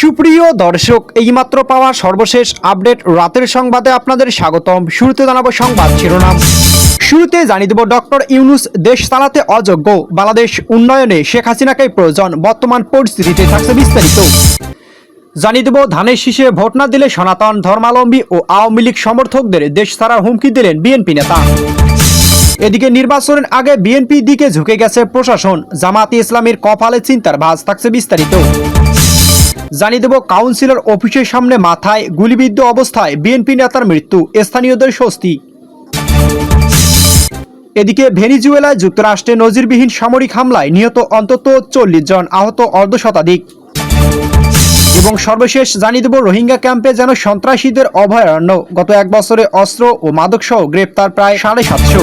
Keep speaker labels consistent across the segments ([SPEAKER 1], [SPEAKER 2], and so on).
[SPEAKER 1] সুপ্রিয় দর্শক, এইমাত্র পাওয়া সর্বশেষ আপডেট রাতের সংবাদে আপনাদের স্বাগতম। শুরুতে জানাব সংবাদ শিরোনাম। শুরুতে জানিয়ে দেব ডক্টর ইউনুস দেশ চালাতে অযোগ্য। বাংলাদেশ উন্নয়নে শেখ হাসিনাকে প্রয়োজন। বর্তমান পরিস্থিতিতে থাকছে বিস্তারিত। জানিয়ে দেব, ধানের শীষে ভোট না দিলে সনাতন ধর্মাবলম্বী ও আওয়ামী লীগ সমর্থকদের দেশ ছাড়ার হুমকি দিলেন বিএনপি নেতা। এদিকে নির্বাচনের আগে বিএনপি দিকে ঝুঁকে গেছে প্রশাসন। জামাতে ইসলামের কপালে চিন্তার ভাঁজ থাকছে বিস্তারিত। জানিয়ে দেব, কাউন্সিলর অফিসের সামনে মাথায় গুলিবিদ্ধ অবস্থায় বিএনপি নেতার মৃত্যু, স্থানীয়দের স্বস্তি। এদিকে ভেনিজুয়েলায় যুক্তরাষ্ট্রে নজিরবিহীন সামরিক হামলায় নিহত অন্তত চল্লিশ জন আহত অর্ধ শতাধিক এবং সর্বশেষ জানিয়ে দেব, রোহিঙ্গা ক্যাম্পে যেন সন্ত্রাসীদের অভয়ারণ্য। গত এক বছরে অস্ত্র ও মাদকসহ গ্রেপ্তার প্রায় সাড়ে সাতশো।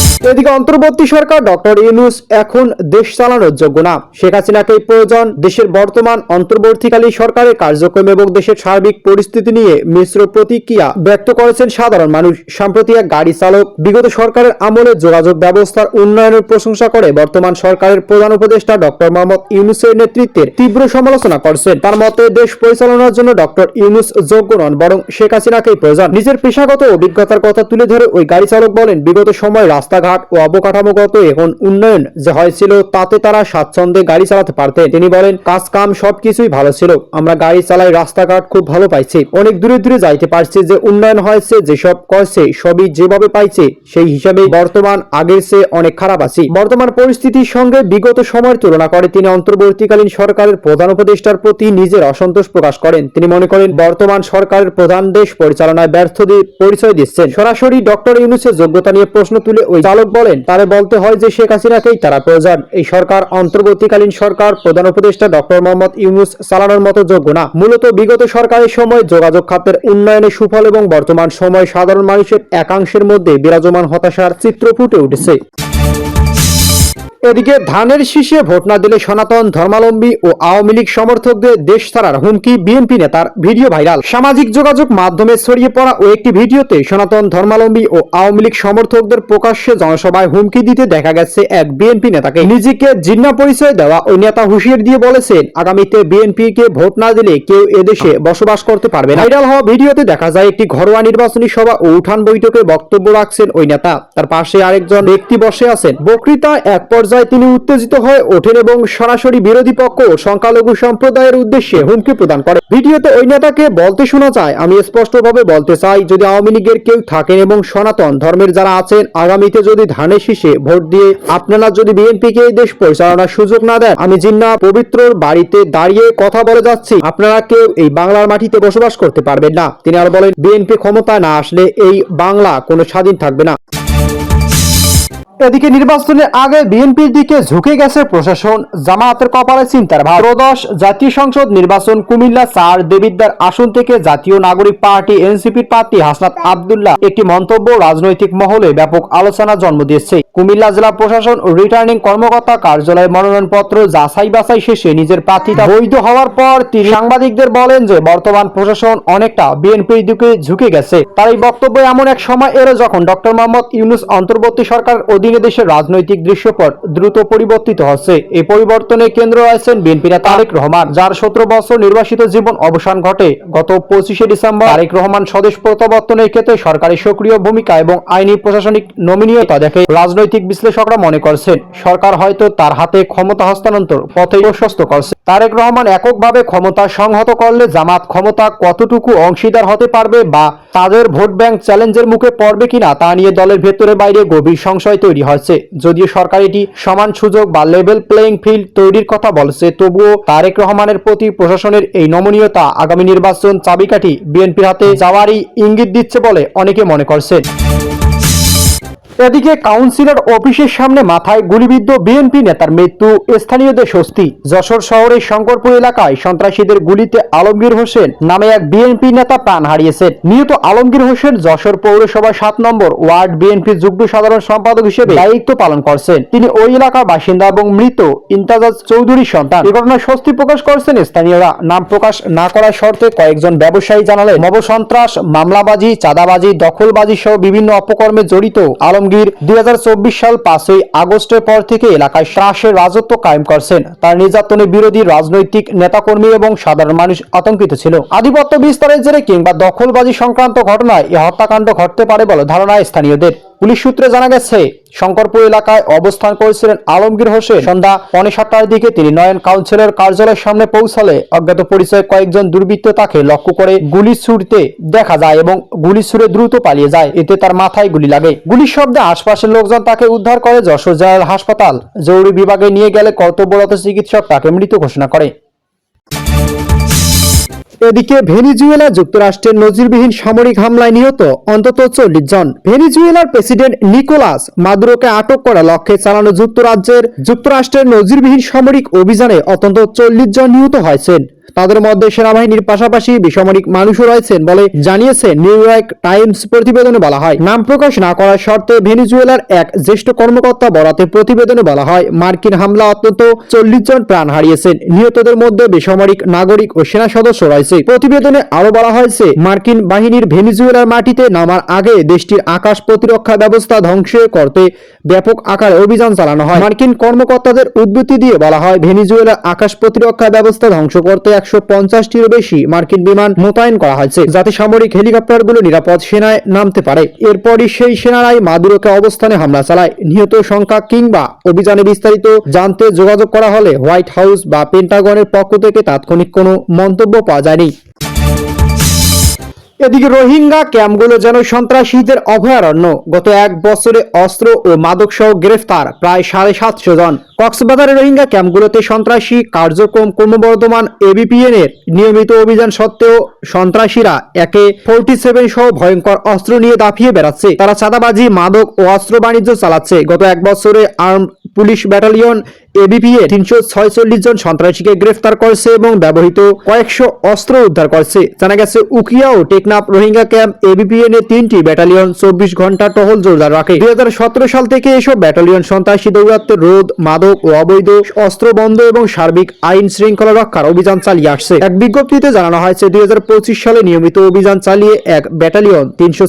[SPEAKER 1] এদিকে অন্তর্বর্তী সরকার ডক্টর ইউনুস এখন দেশ চালানোর যোগ্য না। শেখ হাসিনাকেই প্রয়োজন দেশের বর্তমান অন্তর্বর্তীকালীন সরকারের কার্যক্রম এবং দেশের সার্বিক পরিস্থিতি নিয়ে মিশ্র প্রতিক্রিয়া ব্যক্ত করেছেন সাধারণ মানুষ। সম্প্রতি এক গাড়ি চালক বিগত সরকারের আমলে যোগাযোগ ব্যবস্থার উন্নয়নের প্রশংসা করে বর্তমান সরকারের প্রধান উপদেষ্টা ডক্টর মোহাম্মদ ইউনুসের নেতৃত্বের তীব্র সমালোচনা করছেন। তার মতে, দেশ পরিচালনার জন্য ডক্টর ইউনুস যোগ্য নন, বরং শেখ হাসিনাকেই প্রয়োজন। নিজের পেশাগত অভিজ্ঞতার কথা তুলে ধরে ওই গাড়ি চালক বলেন, বিগত সময় রাস্তাঘাট ও অবকাঠামোগত এখন উন্নয়ন যে হয়েছিল, তাতে তারা স্বাচ্ছন্দ্যে গাড়ি চালাতে পারতেন। তিনি বলেন কাজ কাম সবকিছুই ভালো ছিল, আমরা গাড়ি চালাই রাস্তাঘাট খুব ভালো পাইছি। অনেক দূরে দূরে যাইতে পারছি যে উন্নয়ন হয়েছে, যেসব করছে, সবই যেভাবে পাইছে, সেই হিসাবে বর্তমান আগের চেয়ে অনেক খারাপ আছি। বর্তমান পরিস্থিতির সঙ্গে বিগত সময়ের তুলনা করে তিনি অন্তর্বর্তীকালীন সরকারের প্রধান উপদেষ্টার প্রতি নিজের অসন্তোষ প্রকাশ করেন। তিনি মনে করেন, বর্তমান সরকারের প্রধান দেশ পরিচালনায় ব্যর্থ পরিচয় দিচ্ছেন। সরাসরি ডক্টর ইউনুসের যোগ্যতা নিয়ে প্রশ্ন তুলে ওই চালক বলেন, তারে বলতে হয় যে শেখ হাসিনাকেই তারা প্রয়োজন। এই সরকার অন্তর্বর্তীকালীন সরকার, প্রধান উপদেষ্টা ডক্টর মোহাম্মদ ইউনুস চালানোর মতো যোগ্য না। মূলত বিগত সরকারের সময় যোগাযোগ খাতের উন্নয়নে সুফল এবং বর্তমান সময় সাধারণ মানুষের একাংশের মধ্যে বিরাজমান হতাশার চিত্র ফুটে উঠেছে। এদিকে ধানের শীষে ভোট না দিলে সনাতন ধর্মাবলম্বী ও আওয়ামী লীগ সমর্থকদের দেশ ছাড়ার হুমকি বিএনপি নেতার ভিডিও ভাইরাল। সামাজিক যোগাযোগ মাধ্যমে ছড়িয়ে পড়া ও একটি ভিডিওতে সনাতন ধর্মাবলম্বী ও আওয়ামী লীগ সমর্থকদের প্রকাশ্যে জনসভায় হুমকি দিতে দেখা গেছে এক বিএনপি নেতাকে। নিজেকে জিন্না পরিচয় দেওয়া ওই নেতা হুঁশিয়ার দিয়ে বলেছেন, আগামীতে বিএনপি কে ভোট না দিলে কেউ এদেশে বসবাস করতে পারবে ভাইরাল হওয়া ভিডিওতে দেখা যায়, একটি ঘরোয়া নির্বাচনী সভা ও উঠান বৈঠকে বক্তব্য রাখছেন ওই নেতা। তার পাশে আরেকজন ব্যক্তি বসে আছেন। বক্তৃতা এক পর্যায়ে তিনি উত্তেজিত হয়ে ওঠেন এবং সরাসরি বিরোধী পক্ষ সংখ্যালঘু সম্প্রদায়ের উদ্দেশ্যে হুমকি প্রদান করে। ভিডিওতে ওই নেতাকে বলতে শোনা যায়, আমি স্পষ্টভাবে বলতে চাই, যদি আওয়ামী লীগের কেউ থাকেন এবং সনাতন ধর্মের যারা আছেন, আগামীতে যদি ধানের শীষে ভোট দিয়ে আপনারা যদি বিএনপিকে এই দেশ পরিচালনার সুযোগ না দেন, আমি জিন্না পবিত্রর বাড়িতে দাঁড়িয়ে কথা বলে যাচ্ছি, আপনারা কেউ এই বাংলার মাটিতে বসবাস করতে পারবেন না। তিনি আর বলেন, বিএনপি ক্ষমতায় না আসলে এই বাংলা কোনো স্বাধীন থাকবে না। এদিকে নির্বাচনের আগে বিএনপির দিকে ঝুঁকে গেছে প্রশাসন, জামায়াতের কপালে চিন্তার ভার প্রদশ জাতীয় সংসদ নির্বাচন, কুমিল্লা চার দেবিদ্দার আসন থেকে জাতীয় নাগরিক পার্টি, এনসিপির প্রার্থী হাসনাত আবদুল্লাহ একটি মন্তব্য রাজনৈতিক মহলে ব্যাপক আলোচনা জন্ম দিয়েছে। কুমিল্লা জেলা প্রশাসন রিটার্নিং কর্মকর্তা কার্যালয়ে মনোনয়নপত্র যাচাই বাছাই শেষে নিজের প্রার্থীতা বৈধ হওয়ার পর তিনি সাংবাদিকদের বলেন যে, বর্তমান প্রশাসন অনেকটা বিএনপির দিকে ঝুঁকে গেছে। তার এই বক্তব্য এমন এক সময় এলো যখন ডক্টর মোহাম্মদ ইউনুস অন্তর্বর্তী সরকার অধীনে দেশের রাজনৈতিক দৃশ্যপট দ্রুত পরিবর্তিত হচ্ছে। এই পরিবর্তনে কেন্দ্র আছেন বিএনপি নেতা তারেক রহমান, যার সতেরো বছর নির্বাসিত জীবন অবসান ঘটে গত পঁচিশে ডিসেম্বর। তারেক রহমান স্বদেশ প্রত্যাবর্তনের ক্ষেত্রে সরকারের সক্রিয় ভূমিকা এবং আইনি প্রশাসনিক নমিনীয়তা দেখে রাজনৈতিক বিশ্লেষকরা মনে করছেন, সরকার হয়তো তার হাতে ক্ষমতা হস্তান্তর পথে প্রশস্ত করছে। তারেক রহমান এককভাবে ক্ষমতা সংহত করলে জামাত ক্ষমতা কতটুকু অংশীদার হতে পারবে বা তাদের ভোট ব্যাংক চ্যালেঞ্জের মুখে পড়বে কিনা তা নিয়ে দলের ভেতরে বাইরে গভীর সংশয় তৈরি হয়েছে। যদিও সরকার এটি সমান সুযোগ বা লেভেল প্লেয়িং ফিল্ড তৈরির কথা বলছে, তবুও তারেক রহমানের প্রতি প্রশাসনের এই নমনীয়তা আগামী নির্বাচন চাবিকাঠি। বিএনপির হাতে যাওয়ারই ইঙ্গিত দিচ্ছে বলে অনেকে মনে করছেন। এদিকে কাউন্সিলর অফিসের সামনে মাথায় গুলিবিদ্ধ বিএনপি নেতার মৃত্যু, স্থানীয়দের স্বস্তি। যশোর শহরের শঙ্করপুর এলাকায় সন্ত্রাসীদের গুলিতে আলমগীর হোসেন নামে এক বিএনপি নেতা প্রাণ হারিয়েছেন। নিহত আলমগীর হোসেন যশোর পৌরসভা সাত নম্বর ওয়ার্ড বিএনপির যুগ্ম সাধারণ সম্পাদক হিসেবে দায়িত্ব পালন করছেন। তিনি ওই এলাকার বাসিন্দা এবং মৃত ইন্তাজাজ চৌধুরীর সন্তান। এ ঘটনায় স্বস্তি প্রকাশ করছেন স্থানীয়রা। নাম প্রকাশ না করার শর্তে কয়েকজন ব্যবসায়ী জানালেন মবসন্ত্রাস মামলাবাজি, চাঁদাবাজি, দখলবাজি সহ বিভিন্ন অপকর্মে জড়িত আলমগীর দুই হাজার চব্বিশ সাল পাঁচই আগস্টের পর থেকে এলাকায় শ্বাসের রাজত্ব কায়েম করছেন। তার নির্যাতনে বিরোধী রাজনৈতিক নেতাকর্মী এবং সাধারণ মানুষ আতঙ্কিত ছিল। আধিপত্য বিস্তারের জেরে কিংবা দখলবাজি সংক্রান্ত ঘটনায় এ হত্যাকাণ্ড ঘটতে পারে বলে ধারণা স্থানীয়দের। পুলিশ সূত্রে জানা গেছে, শঙ্করপুর এলাকায় অবস্থান করেছিলেন আলমগীর হোসেন। সন্ধ্যা পৌনে সাতটার দিকে তিনি নয়ন কাউন্সিলের কার্যালয়ের সামনে পৌঁছালে অজ্ঞাত পরিচয় কয়েকজন দুর্বৃত্ত তাকে লক্ষ্য করে গুলি ছুড়তে দেখা যায় এবং গুলি ছুড়ে দ্রুত পালিয়ে যায়। এতে তার মাথায় গুলি লাগে। গুলির শব্দে আশপাশের লোকজন তাকে উদ্ধার করে যশোর জেনারেল হাসপাতাল। জরুরি বিভাগে নিয়ে গেলে কর্তব্যরত চিকিৎসক তাকে মৃত ঘোষণা করে। এদিকে ভেনিজুয়েলা যুক্তরাষ্ট্রের নজিরবিহীন সামরিক হামলায় নিহত অন্তত চল্লিশ জন। ভেনিজুয়েলার প্রেসিডেন্ট নিকোলাস মাদুরোকে আটক করা লক্ষ্যে চালানো যুক্তরাজ্যের যুক্তরাষ্ট্রের নজিরবিহীন সামরিক অভিযানে অন্তত চল্লিশ জন নিহত হয়েছেন। তাদের মধ্যে সেনাবাহিনীর পাশাপাশি বেসামরিক মানুষও রয়েছেন বলে জানিয়েছে নিউ ইয়র্ক টাইমস প্রতিবেদনে বলা হয়। নাম প্রকাশ না করার শর্তে ভেনিজুয়েলার এক জ্যেষ্ঠ কর্মকর্তা বরাতে প্রতিবেদনে বলা হয়, মার্কিন হামলা অন্তত চল্লিশ জন প্রাণ হারিয়েছেন। নিহতদের মধ্যে বেসামরিক নাগরিক ও সেনা সদস্য রয়েছে। প্রতিবেদনে আরও বলা হয়েছে, মার্কিন বাহিনীর ভেনিজুয়েলার মাটিতে নামার আগে দেশটির আকাশ প্রতিরক্ষা ব্যবস্থা ধ্বংস করতে ব্যাপক আকারে অভিযান চালানো হয়। মার্কিন কর্মকর্তাদের উদ্ধৃতি দিয়ে বলা হয়, ভেনিজুয়েলার আকাশ প্রতিরক্ষা ব্যবস্থা ধ্বংস করতে একশো পঞ্চাশটিরও বেশি মার্কিন বিমান মোতায়েন করা হয়েছে। যাতে সামরিক হেলিকপ্টারগুলো নিরাপদ সেনায় নামতে পারে। এরপরই সেই সেনারাই মাদুরোকে অবস্থানে হামলা চালায়। নিহত সংখ্যা কিংবা অভিযানে বিস্তারিত জানতে যোগাযোগ করা হলে হোয়াইট হাউস বা পেন্টাগনের পক্ষ থেকে তাৎক্ষণিক কোনো মন্তব্য পাওয়া যায়নি। এদিকে রোহিঙ্গা ক্যাম্পগুলো যেন সন্ত্রাসীদের অভয়ারণ্য। গত এক বছরে অস্ত্র ও মাদক সহ গ্রেফতার প্রায় সাড়ে সাতশো জন। কক্সবাজারের রোহিঙ্গা ক্যাম্পগুলোতে সন্ত্রাসী কার্যক্রম ক্রমবর্ধমান এবিপিএন এর নিয়মিত অভিযান সত্ত্বেও সন্ত্রাসীরা একে ফোরটি সেভেন সহ ভয়ঙ্কর অস্ত্র নিয়ে দাপিয়ে বেড়াচ্ছে। তারা চাঁদাবাজি, মাদক ও অস্ত্র বাণিজ্য চালাচ্ছে। গত এক বছরে আর্ম পুলিশ ব্যাটালিয়ন এবিপিএ তিনশো ছয়চল্লিশ জন সন্ত্রাসীকে গ্রেফতার করছে এবং ব্যবহৃত কয়েকশো অস্ত্র উদ্ধার করছে। জানা গেছে, উকিয়া ও টেকনাফ রোহিঙ্গা ক্যাম্প এবিপিএন এর তিনটি ব্যাটালিয়ন চব্বিশ ঘণ্টা টহল জোরদার রাখে। দুই সাল থেকে এসব ব্যাটালিয়ন সন্ত্রাসী দৌরাত্মের রোধ, মাদক ও অবৈধ অস্ত্র বন্ধ এবং সার্বিক আইন শৃঙ্খলা রক্ষার অভিযান চালিয়ে আসছে। এক বিজ্ঞপ্তিতে জানানো হয়েছে, দুই হাজার পঁচিশ সালে নিয়মিত অভিযান চালিয়ে এক ব্যাটালিয়ন তিনশো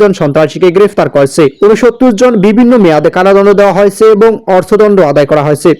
[SPEAKER 1] জন সন্ত্রাসীকে গ্রেফতার করেছে। উনসত্তর জন বিভিন্ন মেয়াদে কারাদণ্ড দেওয়া হয়েছে এবং অর্থদণ্ড আদায় করা হয়েছে।